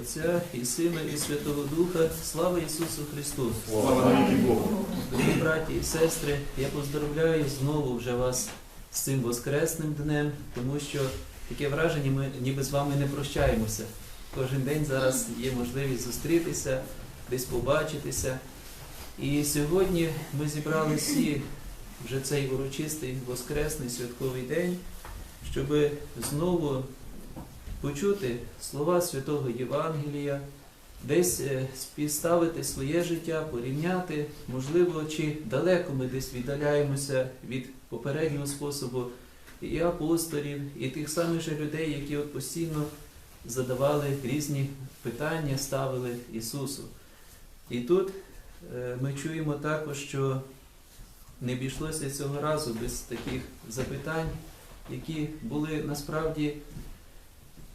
Отця і Сина, і Святого Духа, слава Ісусу Христу! Слава Богу. Дорогі браті і сестри, я поздравляю знову вже вас з цим Воскресним днем, тому що таке враження, ми ніби з вами не прощаємося. Кожен день зараз є можливість зустрітися, десь побачитися. І сьогодні ми зібрали всі вже цей урочистий Воскресний святковий день, щоб знову почути слова святого Євангелія, десь е, співставити своє життя, порівняти, можливо, чи далеко ми десь віддаляємося від попереднього способу і апостолів, і тих самих же людей, які от постійно задавали різні питання, ставили Ісусу. І тут е, ми чуємо також, що не обійшлося цього разу без таких запитань, які були насправді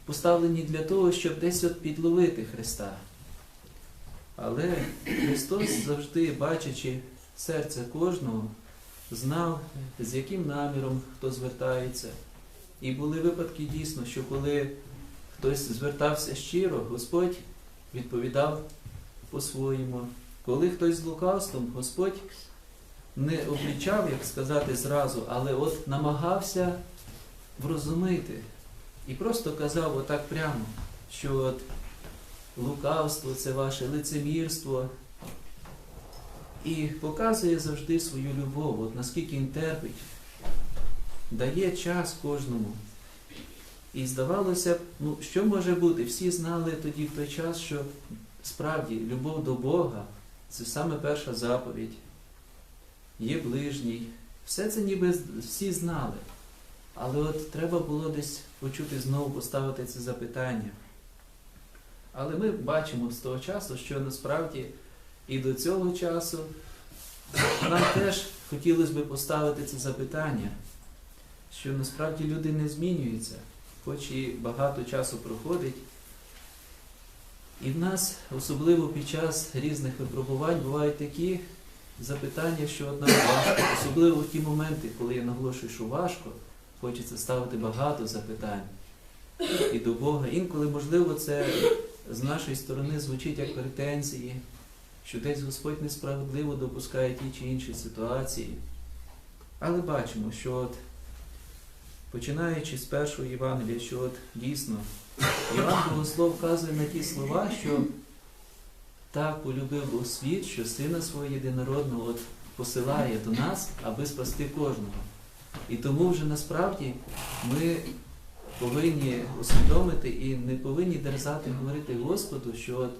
поставлені для того, щоб десь от підловити Христа. Але Христос завжди, бачачи серце кожного, знав, з яким наміром хто звертається. І були випадки дійсно, що коли хтось звертався щиро, Господь відповідав по-своєму. Коли хтось з лукавством, Господь не облічав, як сказати, зразу, але от намагався врозумити. І просто казав отак прямо, що от лукавство це ваше лицемірство. І показує завжди свою любов, от наскільки він терпить, дає час кожному. І здавалося б, ну що може бути? Всі знали тоді в той час, що справді любов до Бога це саме перша заповідь, є ближній. Все це ніби всі знали. Але от треба було десь почути знову поставити це запитання. Але ми бачимо з того часу, що насправді і до цього часу нам теж хотілося б поставити це запитання, що насправді люди не змінюються, хоч і багато часу проходить. І в нас, особливо під час різних випробувань, бувають такі запитання, що от нам важко, особливо в ті моменти, коли я наголошую, що важко. Хочеться ставити багато запитань і до Бога. Інколи, можливо, це з нашої сторони звучить як претензії, що десь Господь несправедливо допускає ті чи інші ситуації. Але бачимо, що от, починаючи з першого Євангелія, що от дійсно Іван Богослов вказує на ті слова, що так полюбив Бог світ, що Сина свого єдинородного от посилає до нас, аби спасти кожного. І тому вже насправді ми повинні усвідомити і не повинні дерзати говорити Господу, що от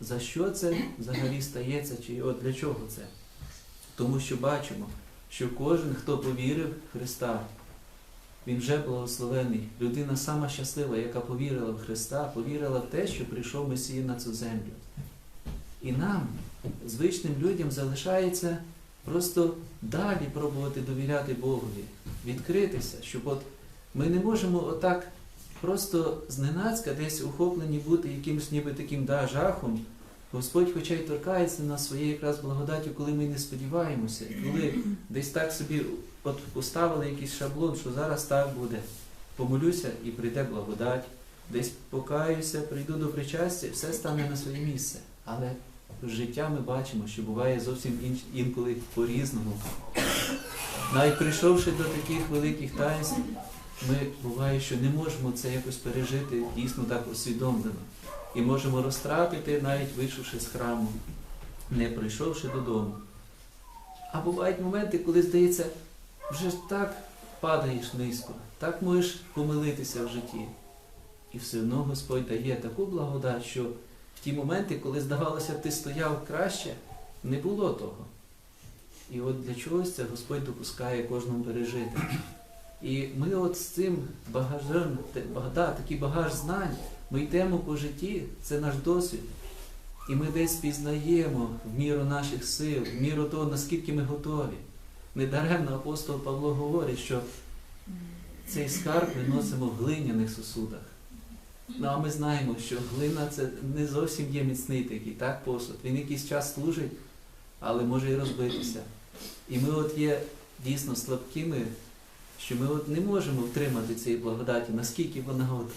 за що це взагалі стається, чи от для чого це. Тому що бачимо, що кожен, хто повірив в Христа, він вже благословений. Людина сама щаслива, яка повірила в Христа, повірила в те, що прийшов Месія на цю землю. І нам, звичним людям, залишається просто далі пробувати довіряти Богові, відкритися, щоб от ми не можемо отак просто зненацька десь ухоплені бути якимось ніби таким да, жахом. Господь, хоча й торкається нас своєю якраз благодаттю, коли ми не сподіваємося, коли десь так собі от поставили якийсь шаблон, що зараз так буде. Помолюся і прийде благодать, десь покаюся, прийду до причастя, все стане на своє місце. Але життя ми бачимо, що буває зовсім інш... інколи по-різному. Навіть прийшовши до таких великих таїнств, ми буває, що не можемо це якось пережити дійсно так усвідомлено. І можемо розтратити, навіть вийшовши з храму, не прийшовши додому. А бувають моменти, коли здається, вже так падаєш низько, так можеш помилитися в житті. І все одно Господь дає таку благодать, що в ті моменти, коли здавалося, ти стояв краще, не було того. І от для чогось це Господь допускає кожному пережити. І ми от з цим багажем, да, такий багаж знань, ми йдемо по житті, це наш досвід. І ми десь пізнаємо в міру наших сил, в міру того, наскільки ми готові. Недаремно апостол Павло говорить, що цей скарб виносимо в глиняних сосудах. Ну а ми знаємо, що глина це не зовсім є міцний такий, так, посуд. Він якийсь час служить, але може і розбитися. І ми от є дійсно слабкими, що ми от не можемо втримати цієї благодаті, наскільки вона от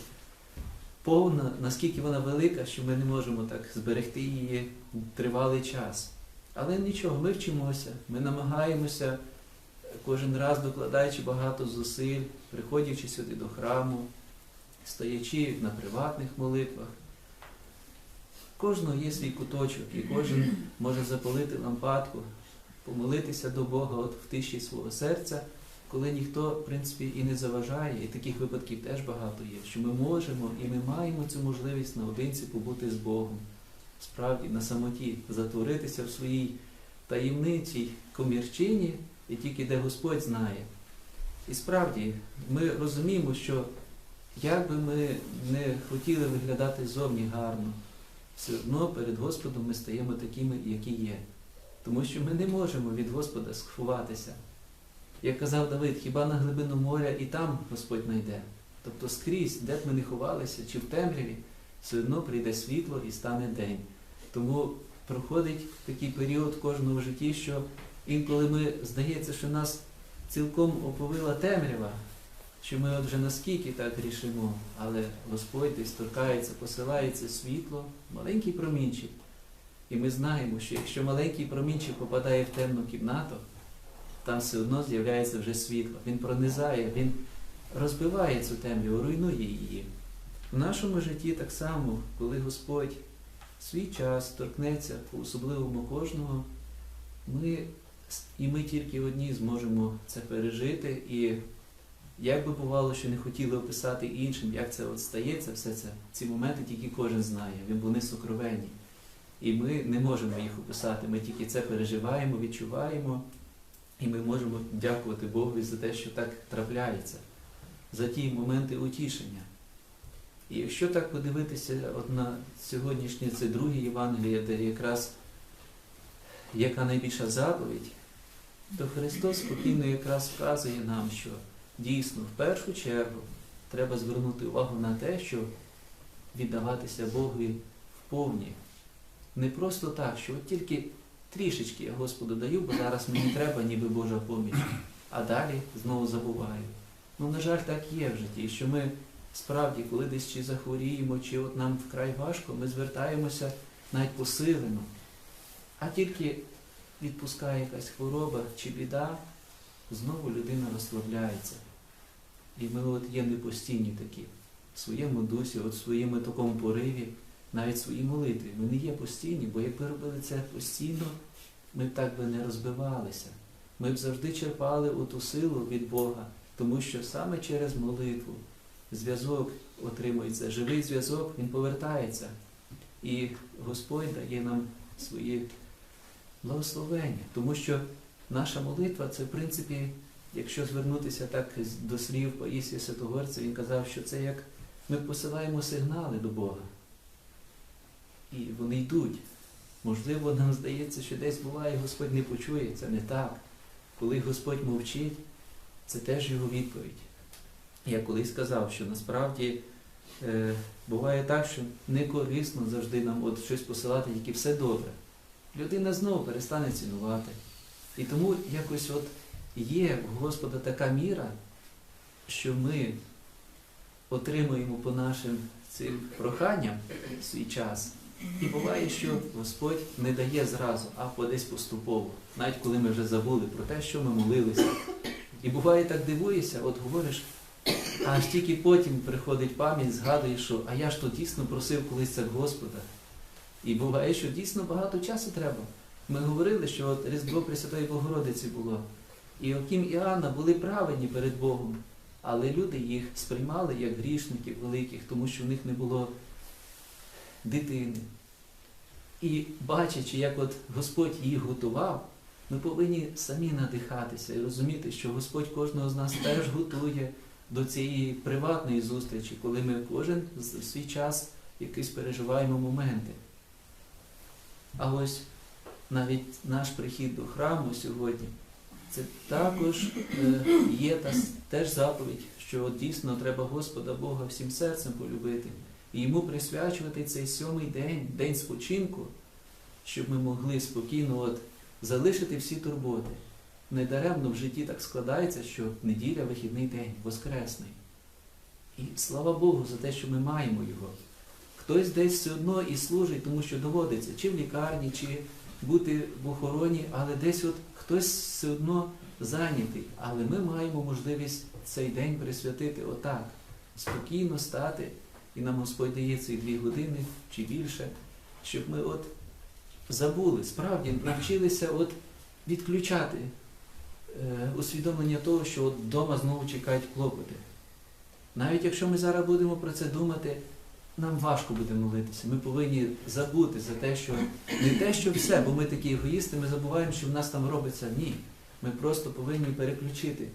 повна, наскільки вона велика, що ми не можемо так зберегти її тривалий час. Але нічого, ми вчимося, ми намагаємося кожен раз докладаючи багато зусиль, приходячи сюди до храму, стоячи на приватних молитвах. Кожного є свій куточок, і кожен може запалити лампадку, помолитися до Бога от в тиші свого серця, коли ніхто, в принципі, і не заважає, і таких випадків теж багато є, що ми можемо і ми маємо цю можливість наодинці побути з Богом, справді на самоті, затворитися в своїй таємничій комірчині, і тільки де Господь знає. І справді ми розуміємо, що як би ми не хотіли виглядати зовні гарно, все одно перед Господом ми стаємо такими, які є. Тому що ми не можемо від Господа сховатися. Як казав Давид, хіба на глибину моря і там Господь знайде. Тобто скрізь, де б ми не ховалися, чи в темряві, все одно прийде світло і стане день. Тому проходить такий період в кожному житті, що інколи ми здається, що нас цілком оповила темрява, що ми от вже наскільки так рішимо, але Господь десь торкається, посилається світло, маленький промінчик. І ми знаємо, що якщо маленький промінчик попадає в темну кімнату, там все одно з'являється вже світло. Він пронизає, він розбиває цю темряву, руйнує її. В нашому житті так само, коли Господь свій час торкнеться по особливому кожного, ми, і ми тільки одні зможемо це пережити. І як би бувало, що не хотіли описати іншим, як це от стається, все це, ці моменти тільки кожен знає, вони сокровенні. І ми не можемо їх описати, ми тільки це переживаємо, відчуваємо, і ми можемо дякувати Богу за те, що так трапляється, за ті моменти утішення. І якщо так подивитися от на сьогоднішнє це друге Євангеліє, де якраз яка найбільша заповідь, то Христос спокійно якраз вказує нам, що дійсно в першу чергу треба звернути увагу на те, що віддаватися Богові вповні. Не просто так, що от тільки трішечки я Господу даю, бо зараз мені треба, ніби Божа поміч, а далі знову забуваю. Ну, на жаль, так є в житті, що ми справді, коли десь чи захворіємо, чи от нам вкрай важко, ми звертаємося навіть посилено, а тільки відпускає якась хвороба чи біда, знову людина розслабляється. І ми от є непостійні такі в своєму дусі, от в своєму такому пориві навіть свої молитви. Ми не є постійні, бо якби робили це постійно, ми б так би не розбивалися. Ми б завжди черпали оту силу від Бога, тому що саме через молитву зв'язок отримується, живий зв'язок, він повертається. І Господь дає нам свої благословення, тому що наша молитва це, в принципі, якщо звернутися так до слів Паїсія Святогорця, він казав, що це як ми посилаємо сигнали до Бога. І вони йдуть. Можливо, нам здається, що десь буває, Господь не почує. Це не так. Коли Господь мовчить, це теж його відповідь. Я колись сказав, що насправді е, буває так, що не корисно завжди нам от щось посилати, тільки все добре. Людина знову перестане цінувати. І тому якось от є в Господа така міра, що ми отримуємо по нашим цим проханням свій час. І буває, що Господь не дає зразу, а десь поступово, навіть коли ми вже забули про те, що ми молилися. І буває так дивуєшся, от говориш, аж тільки потім приходить пам'ять, згадуєш, що а я ж то дійсно просив колись це Господа. І буває, що дійсно багато часу треба. Ми говорили, що от Різдво Пресвятої Богородиці було. І Окім і Анна були праведні перед Богом, але люди їх сприймали як грішників великих, тому що в них не було дитини. І бачачи, як от Господь їх готував, ми повинні самі надихатися і розуміти, що Господь кожного з нас теж готує до цієї приватної зустрічі, коли ми кожен в свій час якийсь переживаємо моменти. А ось навіть наш прихід до храму сьогодні, це також е, є та теж заповідь, що дійсно треба Господа Бога всім серцем полюбити і йому присвячувати цей сьомий день, день спочинку, щоб ми могли спокійно от залишити всі турботи. Недаремно в житті так складається, що неділя вихідний день, воскресний. І слава Богу за те, що ми маємо його. Хтось десь все одно і служить, тому що доводиться, чи в лікарні, чи бути в охороні, але десь от хтось все одно зайнятий. Але ми маємо можливість цей день присвятити отак, спокійно стати, і нам Господь дає ці дві години чи більше, щоб ми от забули, справді навчилися от відключати е, усвідомлення того, що от вдома знову чекають клопоти. Навіть якщо ми зараз будемо про це думати, нам важко буде молитися. Ми повинні забути за те, що не те, що все, бо ми такі егоїсти, ми забуваємо, що в нас там робиться. Ні. Ми просто повинні переключити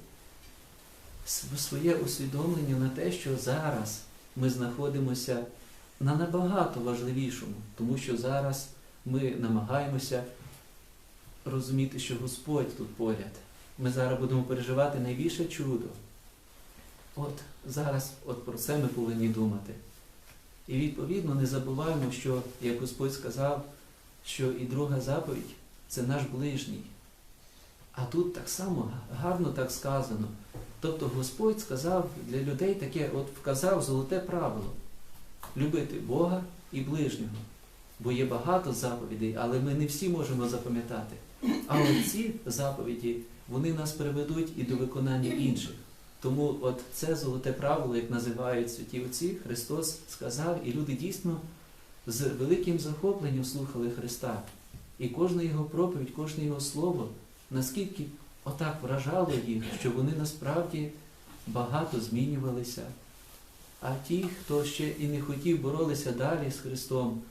своє усвідомлення на те, що зараз ми знаходимося на набагато важливішому, тому що зараз ми намагаємося розуміти, що Господь тут поряд. Ми зараз будемо переживати найбільше чудо. От зараз от про це ми повинні думати. І відповідно не забуваємо, що, як Господь сказав, що і друга заповідь це наш ближній. А тут так само гарно так сказано. Тобто Господь сказав для людей таке, от вказав золоте правило любити Бога і ближнього. Бо є багато заповідей, але ми не всі можемо запам'ятати. А от ці заповіді вони нас приведуть і до виконання інших. Тому от це золоте правило, як називають святі отці, Христос сказав, і люди дійсно з великим захопленням слухали Христа. І кожна його проповідь, кожне його слово, наскільки отак вражало їх, що вони насправді багато змінювалися. А ті, хто ще і не хотів боролися далі з Христом,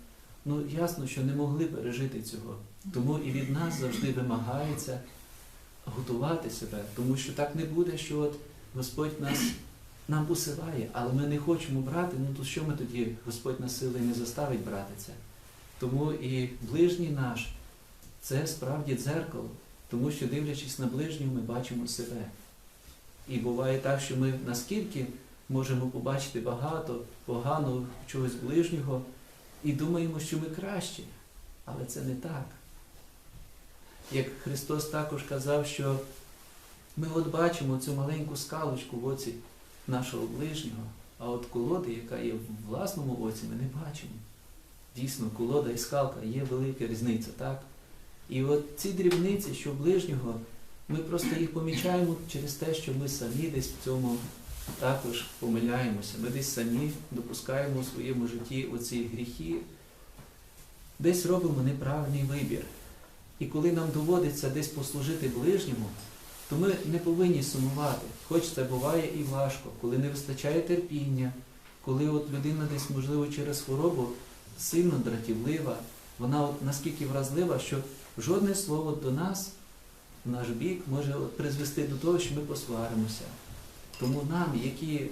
ну ясно, що не могли пережити цього. Тому і від нас завжди вимагається готувати себе, тому що так не буде, що от Господь нас нам посилає, але ми не хочемо брати, ну то що ми тоді, Господь нас сили не заставить брати це. Тому і ближній наш це справді дзеркало, тому що дивлячись на ближнього, ми бачимо себе. І буває так, що ми наскільки можемо побачити багато поганого чогось ближнього і думаємо, що ми кращі, але це не так. Як Христос також казав, що ми от бачимо цю маленьку скалочку в оці нашого ближнього, а от колоди, яка є в власному оці, ми не бачимо. Дійсно, колода і скалка є велика різниця, так? І от ці дрібниці, що ближнього, ми просто їх помічаємо через те, що ми самі десь в цьому також помиляємося. Ми десь самі допускаємо у своєму житті оці гріхи, десь робимо неправильний вибір. І коли нам доводиться десь послужити ближньому, то ми не повинні сумувати. Хоч це буває і важко, коли не вистачає терпіння, коли от людина десь, можливо, через хворобу сильно дратівлива, вона от наскільки вразлива, що жодне слово до нас, в наш бік, може призвести до того, що ми посваримося. Тому нам, які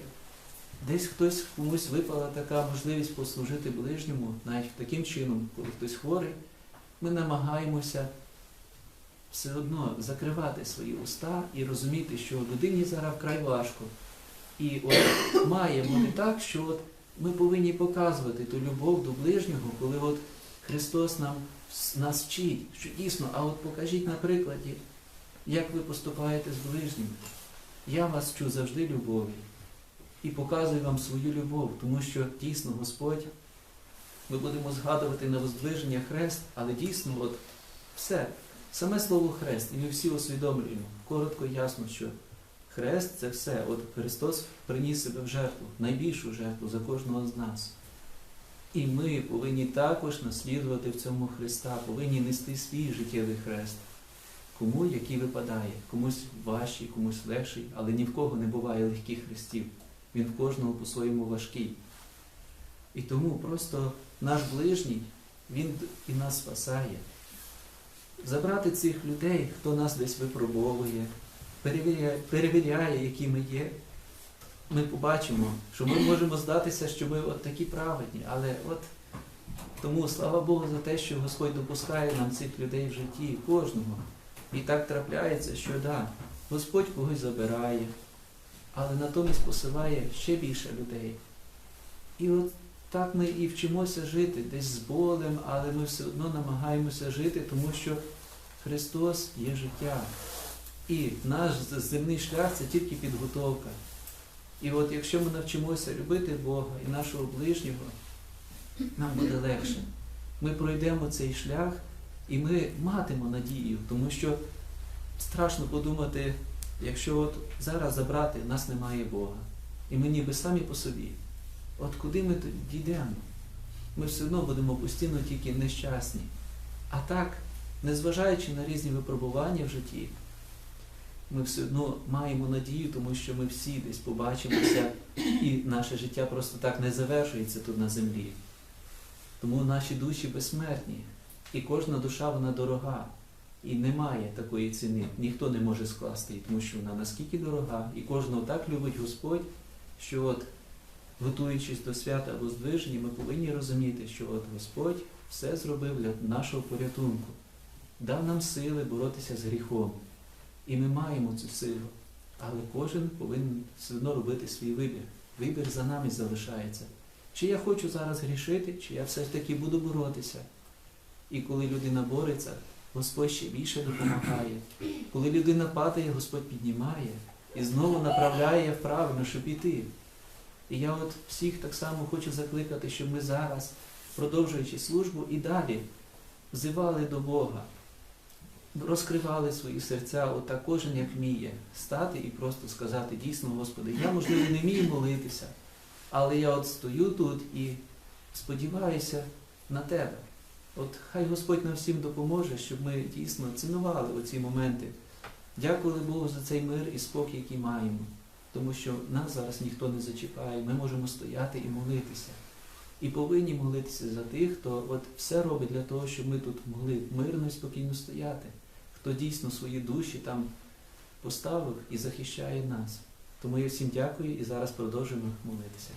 десь хтось комусь випала така можливість послужити ближньому, навіть таким чином, коли хтось хворий, ми намагаємося все одно закривати свої уста і розуміти, що людині зараз вкрай важко. І от має бути так, що от ми повинні показувати ту любов до ближнього, коли от Христос нам нас вчить, що дійсно, а от покажіть на прикладі, як ви поступаєте з ближнім. Я вас вчу завжди любові і показую вам свою любов, тому що дійсно Господь, ми будемо згадувати на воздвиження хрест, але дійсно, от все, саме слово хрест, і ми всі усвідомлюємо, коротко і ясно, що хрест це все. От Христос приніс себе в жертву, найбільшу жертву за кожного з нас. І ми повинні також наслідувати в цьому Христа, повинні нести свій життєвий хрест. Кому який випадає, комусь важчий, комусь легший, але ні в кого не буває легких хрестів. Він в кожного по-своєму важкий. І тому просто наш ближній, він і нас спасає. Забрати цих людей, хто нас десь випробовує, перевіряє, перевіряє, які ми є. Ми побачимо, що ми можемо здатися, що ми от такі праведні, але от тому слава Богу за те, що Господь допускає нам цих людей в житті, кожного. І так трапляється, що да, Господь когось забирає, але натомість посилає ще більше людей. І от так ми і вчимося жити десь з болем, але ми все одно намагаємося жити, тому що Христос є життя. І наш земний шлях це тільки підготовка. І от якщо ми навчимося любити Бога і нашого ближнього, нам буде легше. Ми пройдемо цей шлях і ми матимемо надію, тому що страшно подумати, якщо от зараз забрати, нас немає Бога. І ми ніби самі по собі. От куди ми дійдемо? Ми все одно будемо постійно тільки нещасні. А так, незважаючи на різні випробування в житті, ми все одно маємо надію, тому що ми всі десь побачимося, і наше життя просто так не завершується тут на землі. Тому наші душі безсмертні, і кожна душа вона дорога. І немає такої ціни. Ніхто не може скласти її, тому що вона наскільки дорога, і кожного так любить Господь, що от, готуючись до свята Воздвиження, ми повинні розуміти, що от Господь все зробив для нашого порятунку, дав нам сили боротися з гріхом. І ми маємо цю силу. Але кожен повинен все одно робити свій вибір. Вибір за нами залишається. Чи я хочу зараз грішити, чи я все ж таки буду боротися. І коли людина бореться, Господь ще більше допомагає. Коли людина падає, Господь піднімає і знову направляє правильно, щоб іти. І я от всіх так само хочу закликати, щоб ми зараз, продовжуючи службу, і далі взивали до Бога, розкривали свої серця, отак кожен як вміє, стати і просто сказати дійсно, Господи, я, можливо, не вмію молитися, але я от стою тут і сподіваюся на Тебе. От хай Господь нам всім допоможе, щоб ми дійсно цінували оці моменти. Дякували Богу за цей мир і спокій, який маємо. Тому що нас зараз ніхто не зачіпає, ми можемо стояти і молитися. І повинні молитися за тих, хто от все робить для того, щоб ми тут могли мирно і спокійно стояти, хто дійсно свої душі там поставив і захищає нас. Тому я всім дякую і зараз продовжуємо молитися.